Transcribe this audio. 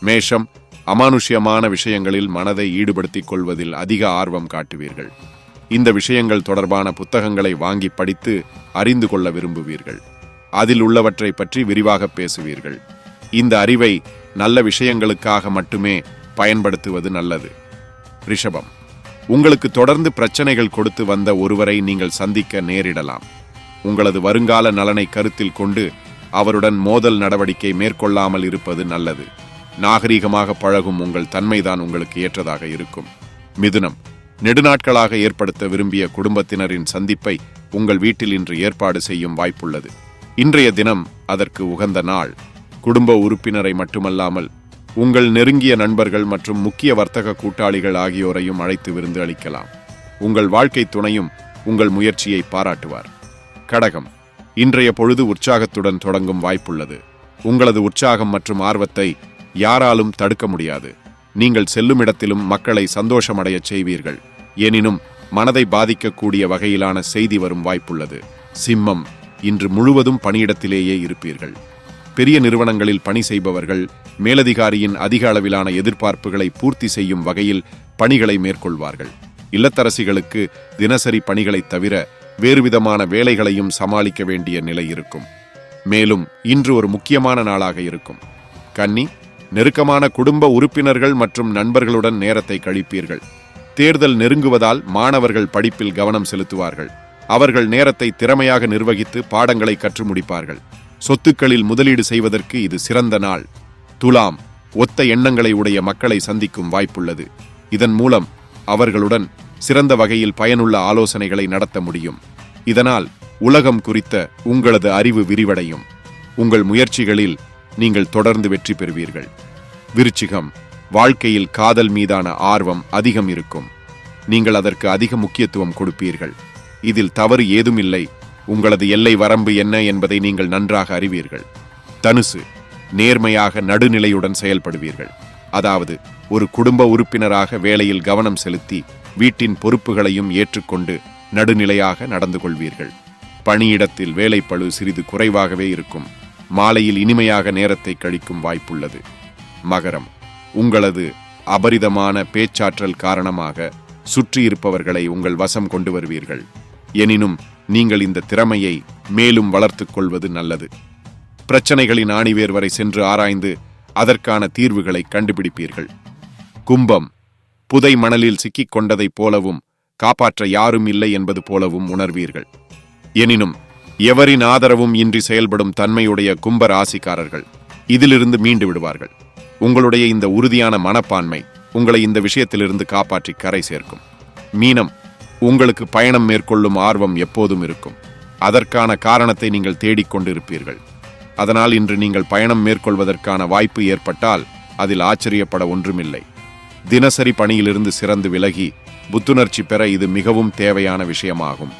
மேஷம் அமானுஷ்யமான விஷயங்களில் மனதை ஈடுபடுத்திக் கொள்வதில் அதிக ஆர்வம் காட்டுவீர்கள். இந்த விஷயங்கள் தொடர்பான புத்தகங்களை வாங்கி படித்து அறிந்து கொள்ள விரும்புவீர்கள். அதில் உள்ளவற்றை பற்றி விரிவாக பேசுவீர்கள். இந்த அறிவை நல்ல விஷயங்களுக்காக மட்டுமே பயன்படுத்துவது நல்லது. ரிஷபம் உங்களுக்கு தொடர்ந்து பிரச்சனைகள் கொடுத்து வந்த ஒருவரை நீங்கள் சந்திக்க நேரிடலாம். உங்களது வருங்கால நலனை கருத்தில் கொண்டு அவருடன் மோதல் நடவடிக்கை மேற்கொள்ளாமல் இருப்பது நல்லது. நாகரீகமாக பழகும் உங்கள் தன்மைதான் உங்களுக்கு ஏற்றதாக இருக்கும். மிதுனம். நெடுநாட்களாக ஏற்படுத்த விரும்பிய குடும்பத்தினரின் சந்திப்பை உங்கள் வீட்டில் இன்று ஏற்பாடு செய்யும் வாய்ப்புள்ளது. இன்றைய தினம் அதற்கு உகந்த நாள். குடும்ப உறுப்பினரை மட்டுமல்லாமல் உங்கள் நெருங்கிய நண்பர்கள் மற்றும் முக்கிய வர்த்தக கூட்டாளிகள் ஆகியோரையும் அழைத்து விருந்து அளிக்கலாம். உங்கள் வாழ்க்கை துணையும் உங்கள் முயற்சியை பாராட்டுவார். கடகம். இன்றைய பொழுது உற்சாகத்துடன் தொடங்கும் வாய்ப்புள்ளது. உங்களது உற்சாகம் மற்றும் ஆர்வத்தை யாராலும் தடுக்க முடியாது. நீங்கள் செல்லும் இடத்திலும் மக்களை சந்தோஷமடையச் செய்வீர்கள். எனினும் மனதை பாதிக்கக்கூடிய வகையிலான செய்தி வரும் வாய்ப்புள்ளது. சிம்மம் இன்று முழுவதும் பணியிடத்திலேயே இருப்பீர்கள். பெரிய நிறுவனங்களில் பணி செய்பவர்கள் மேலதிகாரியின் அதிக அளவிலான எதிர்பார்ப்புகளை பூர்த்தி செய்யும் வகையில் பணிகளை மேற்கொள்வார்கள். இல்லத்தரசிகளுக்கு தினசரி பணிகளைத் தவிர வேறுவிதமான வேலைகளையும் சமாளிக்க வேண்டிய நிலை இருக்கும். மேலும் இன்று ஒரு முக்கியமான நாளாக இருக்கும். கன்னி நெருக்கமான குடும்ப உறுப்பினர்கள் மற்றும் நண்பர்களுடன் நேரத்தை கழிப்பீர்கள். தேர்தல் நெருங்குவதால் மாணவர்கள் படிப்பில் கவனம் செலுத்துவார்கள். அவர்கள் நேரத்தை திறமையாக நிர்வகித்து பாடங்களை கற்று முடிப்பார்கள். சொத்துக்களில் முதலீடு செய்வதற்கு இது சிறந்த நாள். துலாம் ஒத்த எண்ணங்களை உடைய மக்களை சந்திக்கும் வாய்ப்புள்ளது. இதன் மூலம் அவர்களுடன் சிறந்த வகையில் பயனுள்ள ஆலோசனைகளை நடத்த முடியும். இதனால் உலகம் குறித்த உங்களது அறிவு விரிவடையும். உங்கள் முயற்சிகளில் நீங்கள் தொடர்ந்து வெற்றி பெறுவீர்கள். விருச்சிகம் வாழ்க்கையில் காதல் மீதான ஆர்வம் அதிகம் இருக்கும். நீங்கள் அதற்கு அதிக முக்கியத்துவம் கொடுப்பீர்கள். இதில் தவறு ஏதுமில்லை. உங்களது எல்லை வரம்பு என்ன என்பதை நீங்கள் நன்றாக அறிவீர்கள். தனுசு நேர்மையாக நடுநிலையுடன் செயல்படுவீர்கள். அதாவது ஒரு குடும்ப உறுப்பினராக வேலையில் கவனம் செலுத்தி வீட்டின் பொறுப்புகளையும் ஏற்றுக்கொண்டு நடுநிலையாக நடந்து கொள்வீர்கள். பணியிடத்தில் வேலைப்பழு சிறிது குறைவாகவே இருக்கும். மாலையில் இனிமையாக நேரத்தை கழிக்கும் வாய்ப்புள்ளது. மகரம் உங்களது அபரிதமான பேச்சாற்றல் காரணமாக சுற்றியிருப்பவர்களை உங்கள் வசம் கொண்டு வருவீர்கள். எனினும் நீங்கள் இந்த திறமையை மேலும் வளர்த்துக் கொள்வது நல்லது. பிரச்சனைகளின் ஆணிவேர் வரை சென்று ஆராய்ந்து அதற்கான தீர்வுகளை கண்டுபிடிப்பீர்கள். கும்பம் புதை மணலில் சிக்கிக் கொண்டதைப் போலவும் காப்பாற்ற யாரும் இல்லை என்பது போலவும் உணர்வீர்கள். எனினும் எவரின் ஆதரவும் இன்றி செயல்படும் தன்மையுடைய கும்ப ராசிக்காரர்கள் இதிலிருந்து மீண்டு விடுவார்கள். உங்களுடைய இந்த உறுதியான மனப்பான்மை உங்களை இந்த விஷயத்திலிருந்து காப்பாற்றி கரை சேர்க்கும். மீனம் உங்களுக்கு பயணம் மேற்கொள்ளும் ஆர்வம் எப்போதும் இருக்கும். அதற்கான காரணத்தை நீங்கள் தேடிக்கொண்டிருப்பீர்கள் அதனால் இன்று நீங்கள் பயணம் மேற்கொள்வதற்கான வாய்ப்பு ஏற்பட்டால் அதில் ஆச்சரியப்பட ஒன்றுமில்லை. தினசரி பணியிலிருந்து சிறந்து விலகி புத்துணர்ச்சி பெற இது மிகவும் தேவையான விஷயமாகும்.